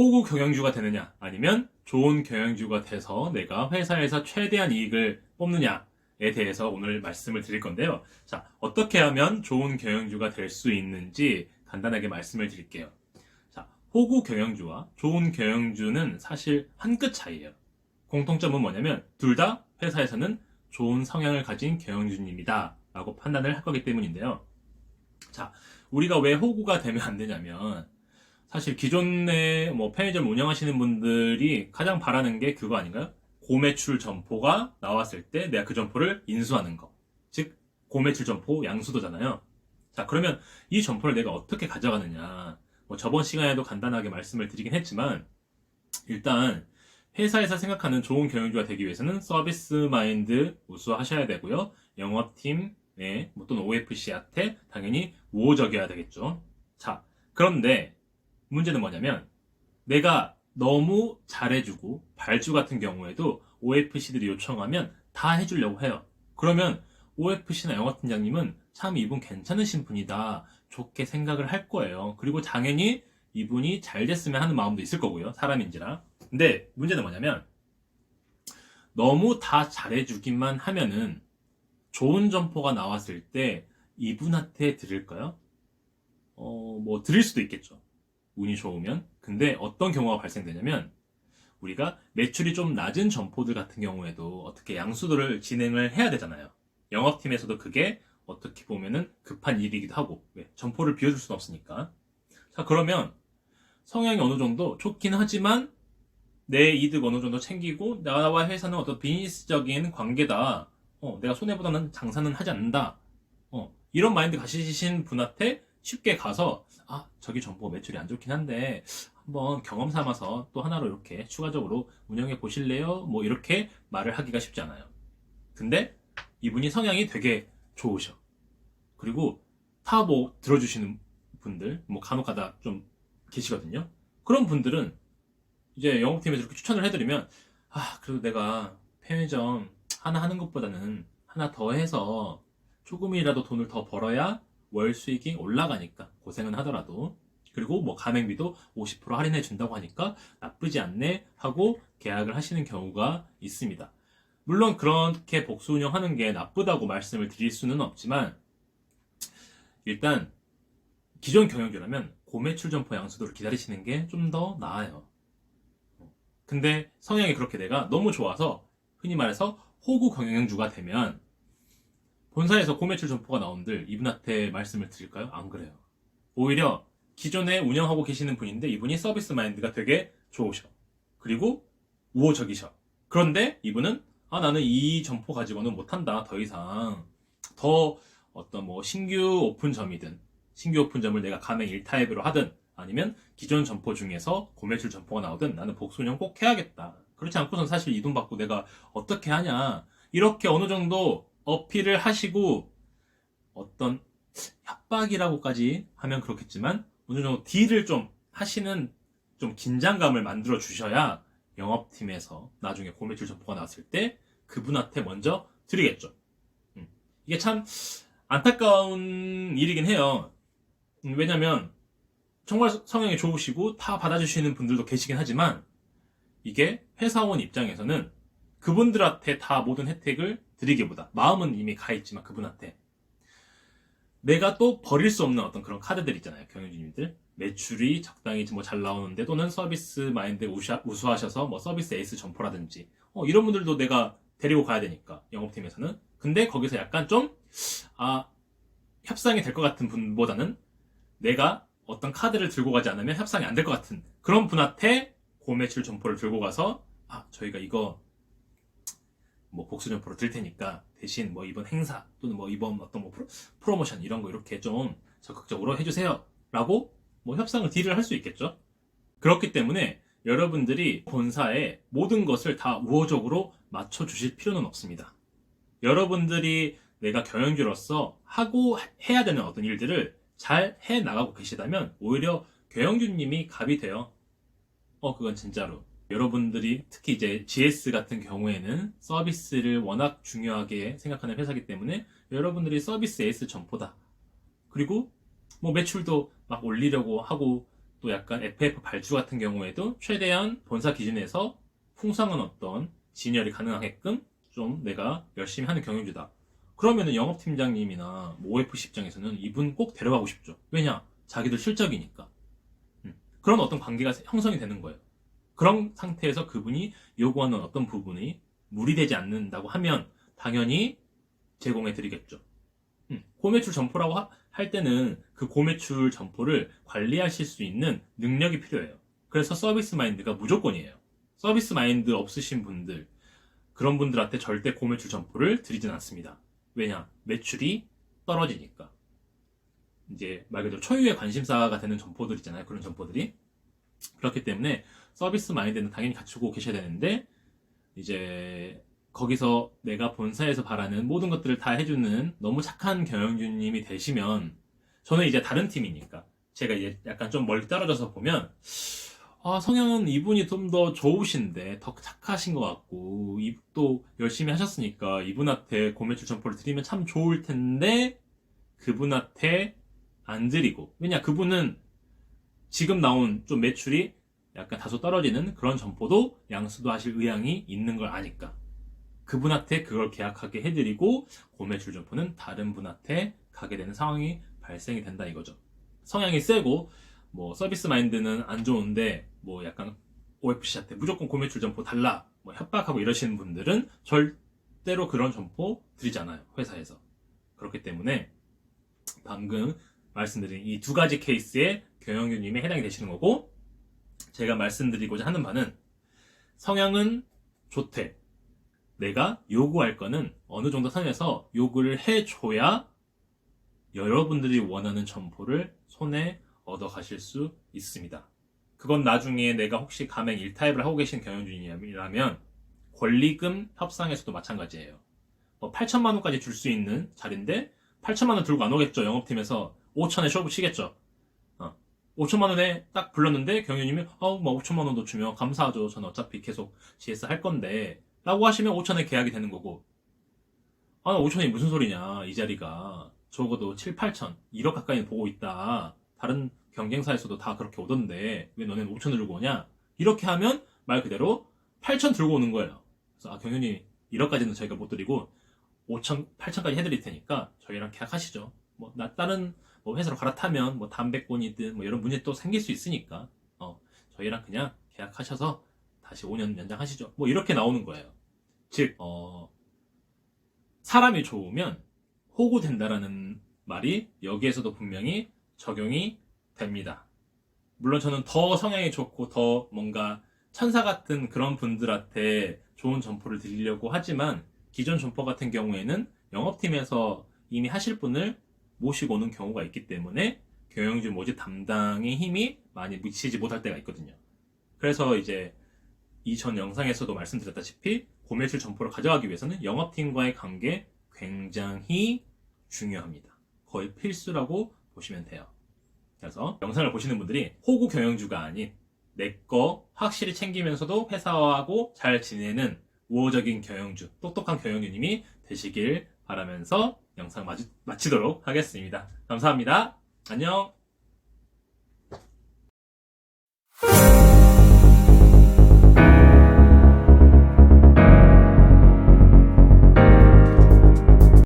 호구 경영주가 되느냐, 아니면 좋은 경영주가 돼서 내가 회사에서 최대한 이익을 뽑느냐에 대해서 오늘 말씀을 드릴 건데요. 자, 어떻게 하면 좋은 경영주가 될 수 있는지 간단하게 말씀을 드릴게요. 자, 호구 경영주와 좋은 경영주는 사실 한 끗 차이예요. 공통점은 뭐냐면 둘 다 회사에서는 좋은 성향을 가진 경영주님이다 라고 판단을 할 거기 때문인데요. 자, 우리가 왜 호구가 되면 안 되냐면 사실 기존에 뭐 편의점 운영하시는 분들이 가장 바라는 게 그거 아닌가요? 고매출 점포가 나왔을 때 내가 그 점포를 인수하는 거. 즉, 고매출 점포 양수도잖아요. 자, 그러면 이 점포를 내가 어떻게 가져가느냐. 뭐 저번 시간에도 간단하게 말씀을 드리긴 했지만, 일단, 회사에서 생각하는 좋은 경영주가 되기 위해서는 서비스 마인드 우수하셔야 되고요. 영업팀, 네, 뭐 또는 OFC한테 당연히 우호적이어야 되겠죠. 자, 그런데 문제는 뭐냐면 내가 너무 잘해주고 발주 같은 경우에도 OFC들이 요청하면 다 해주려고 해요. 그러면 OFC나 영업팀장님은 참 이분 괜찮으신 분이다. 좋게 생각을 할 거예요. 그리고 당연히 이분이 잘 됐으면 하는 마음도 있을 거고요. 사람인지라. 근데 문제는 뭐냐면 너무 다 잘해주기만 하면은 좋은 점포가 나왔을 때 이분한테 드릴까요? 어, 뭐 드릴 수도 있겠죠. 운이 좋으면. 근데 어떤 경우가 발생되냐면 우리가 매출이 좀 낮은 점포들 같은 경우에도 어떻게 양수도를 진행을 해야 되잖아요. 영업팀에서도 그게 어떻게 보면은 급한 일이기도 하고 왜? 점포를 비워줄 수는 없으니까. 자 그러면 성향이 어느 정도 좋긴 하지만 내 이득 어느 정도 챙기고 나와 회사는 어떤 비즈니스적인 관계다. 어, 내가 손해보다는 장사는 하지 않는다. 어, 이런 마인드 가지신 분한테 쉽게 가서 아 저기 정보 매출이 안 좋긴 한데 한번 경험 삼아서 또 하나로 이렇게 추가적으로 운영해 보실래요? 뭐 이렇게 말을 하기가 쉽지 않아요. 근데 이분이 성향이 되게 좋으셔. 그리고 타뭐 들어주시는 분들 뭐 간혹가다 좀 계시거든요. 그런 분들은 이제 영업팀에서 이렇게 추천을 해드리면 아 그래도 내가 편의점 하나 하는 것보다는 하나 더 해서 조금이라도 돈을 더 벌어야 월 수익이 올라가니까 고생은 하더라도 그리고 뭐 가맹비도 50% 할인해 준다고 하니까 나쁘지 않네 하고 계약을 하시는 경우가 있습니다. 물론 그렇게 복수 운영하는 게 나쁘다고 말씀을 드릴 수는 없지만 일단 기존 경영주라면 고매출 점포 양수도를 기다리시는 게 좀 더 나아요. 근데 성향이 그렇게 내가 너무 좋아서 흔히 말해서 호구 경영주가 되면 본사에서 고매출 점포가 나온들 이분한테 말씀을 드릴까요? 안 그래요. 오히려 기존에 운영하고 계시는 분인데 이분이 서비스 마인드가 되게 좋으셔. 그리고 우호적이셔. 그런데 이분은 아 나는 이 점포 가지고는 못한다. 더 이상 더 어떤 뭐 신규 오픈점이든 신규 오픈점을 내가 가맹 1타입으로 하든 아니면 기존 점포 중에서 고매출 점포가 나오든 나는 복수운영 꼭 해야겠다. 그렇지 않고선 사실 이 돈 받고 내가 어떻게 하냐. 이렇게 어느 정도 어필을 하시고 어떤 협박이라고까지 하면 그렇겠지만 어느 정도 딜을 좀 하시는 좀 긴장감을 만들어 주셔야 영업팀에서 나중에 고매출 점포가 나왔을 때 그분한테 먼저 드리겠죠. 음. 이게 참 안타까운 일이긴 해요. 음, 왜냐면 정말 성향이 좋으시고 다 받아주시는 분들도 계시긴 하지만 이게 회사원 입장에서는 그분들한테 다 모든 혜택을 드리기보다 마음은 이미 가 있지만 그분한테. 내가 또 버릴 수 없는 어떤 그런 카드들 있잖아요 경영진님들. 매출이 적당히 뭐 잘 나오는데 또는 서비스 마인드 우수하- 우수하셔서 뭐 서비스 에이스 점포라든지. 어, 이런 분들도 내가 데리고 가야 되니까 영업팀에서는. 근데 거기서 약간 좀 아 협상이 될 것 같은 분보다는 내가 어떤 카드를 들고 가지 않으면 협상이 안 될 것 같은 그런 분한테 고매출 점포를 들고 가서 아 저희가 이거 뭐 복수 점포로 들 테니까 대신 뭐 이번 행사 또는 뭐 이번 어떤 뭐 프로, 프로 모션 이런 거 이렇게 좀 적극적으로 해주세요 라고 뭐 협상을 딜을 할 수 있겠죠 그렇기 때문에 여러분들이 본사에 모든 것을 다 우호적으로 맞춰 주실 필요는 없습니다 여러분들이 내가 경영주로서 하고 해야 되는 어떤 일들을 잘 해 나가고 계시다면 오히려 경영주님이 갑이 돼요. 어, 그건 진짜로. 여러분들이 특히 이제 GS 같은 경우에는 서비스를 워낙 중요하게 생각하는 회사이기 때문에 여러분들이 서비스 에이스 점포다. 그리고 뭐 매출도 막 올리려고 하고 또 약간 FF 발주 같은 경우에도 최대한 본사 기준에서 풍성한 어떤 진열이 가능하게끔 좀 내가 열심히 하는 경영주다. 그러면은 영업팀장님이나 뭐 OFC 입장에서는 이분 꼭 데려가고 싶죠. 왜냐? 자기들 실적이니까. 음, 그런 어떤 관계가 형성이 되는 거예요. 그런 상태에서 그분이 요구하는 어떤 부분이 무리되지 않는다고 하면 당연히 제공해 드리겠죠. 음, 고매출 점포라고 하- 할 때는 그 고매출 점포를 관리하실 수 있는 능력이 필요해요. 그래서 서비스 마인드가 무조건이에요. 서비스 마인드 없으신 분들, 그런 분들한테 절대 고매출 점포를 드리진 않습니다. 왜냐? 매출이 떨어지니까. 이제 말 그대로 초유의 관심사가 되는 점포들 있잖아요. 그런 점포들이. 그렇기 때문에 서비스 마인드는 당연히 갖추고 계셔야 되는데, 이제 거기서 내가 본사에서 바라는 모든 것들을 다 해주는 너무 착한 경영주님이 되시면, 저는 이제 다른 팀이니까, 제가 이제 약간 좀 멀리 떨어져서 보면, 아, 성향은 이분이 좀 더 좋으신데, 더 착하신 것 같고, 이- 또 열심히 하셨으니까, 이분한테 고매출 점포를 드리면 참 좋을 텐데, 그분한테 안 드리고, 왜냐, 그분은 지금 나온 좀 매출이 약간 다소 떨어지는 그런 점포도 양수도 하실 의향이 있는 걸 아니까. 그분한테 그걸 계약하게 해드리고, 고매출 점포는 다른 분한테 가게 되는 상황이 발생이 된다 이거죠. 성향이 세고, 뭐 서비스 마인드는 안 좋은데 뭐 약간 OFC한테 무조건 고매출 점포 달라 뭐 협박하고 이러시는 분들은 절대로 그런 점포 드리지 않아요 회사에서 그렇기 때문에 방금 말씀드린 이 두 가지 케이스에 경영주님이 해당이 되시는 거고 제가 말씀드리고자 하는 바는 성향은 좋대 내가 요구할 거는 어느 정도 선에서 요구를 해줘야 여러분들이 원하는 점포를 손에 얻어 가실 수 있습니다. 그건 나중에 내가 혹시 가맹 1타입을 하고 계신 경영진이라면 권리금 협상에서도 마찬가지예요. 뭐 8천만 원까지 줄 수 있는 자리인데 8천만 원 들고 안 오겠죠. 영업팀에서 5천에 쇼부 치겠죠. 어. 5천만 원에 딱 불렀는데 경영님이 어뭐 5천만 원도 주면 감사하죠. 저는 어차피 계속 GS 할 건데 라고 하시면 5천에 계약이 되는 거고 아 5천이 무슨 소리냐 이 자리가 적어도 7, 8천 1억 가까이 보고 있다. 다른 경쟁사에서도 다 그렇게 오던데 왜 너네는 5천 들고 오냐? 이렇게 하면 말 그대로 8천 들고 오는 거예요. 그래서 아 경영님 1억까지는 저희가 못 드리고 5천, 8천까지 해드릴 테니까 저희랑 계약하시죠. 뭐 나 다른 뭐 회사로 갈아타면 뭐 담배권이든 뭐 이런 문제 또 생길 수 있으니까 어 저희랑 그냥 계약하셔서 다시 5년 연장하시죠. 뭐 이렇게 나오는 거예요. 즉 어, 사람이 좋으면 호구된다라는 말이 여기에서도 분명히 적용이 됩니다. 물론 저는 더 성향이 좋고 더 뭔가 천사 같은 그런 분들한테 좋은 점포를 드리려고 하지만 기존 점포 같은 경우에는 영업팀에서 이미 하실 분을 모시고 오는 경우가 있기 때문에 경영진 모집 담당의 힘이 많이 미치지 못할 때가 있거든요. 그래서 이제 이전 영상에서도 말씀드렸다시피 고매출 점포를 가져가기 위해서는 영업팀과의 관계 굉장히 중요합니다. 거의 필수라고 보시면 돼요. 그래서 영상을 보시는 분들이 호구 경영주가 아닌 내 거 확실히 챙기면서도 회사하고 잘 지내는 우호적인 경영주, 똑똑한 경영주님이 되시길 바라면서 영상 마치, 마치도록 하겠습니다. 감사합니다. 안녕.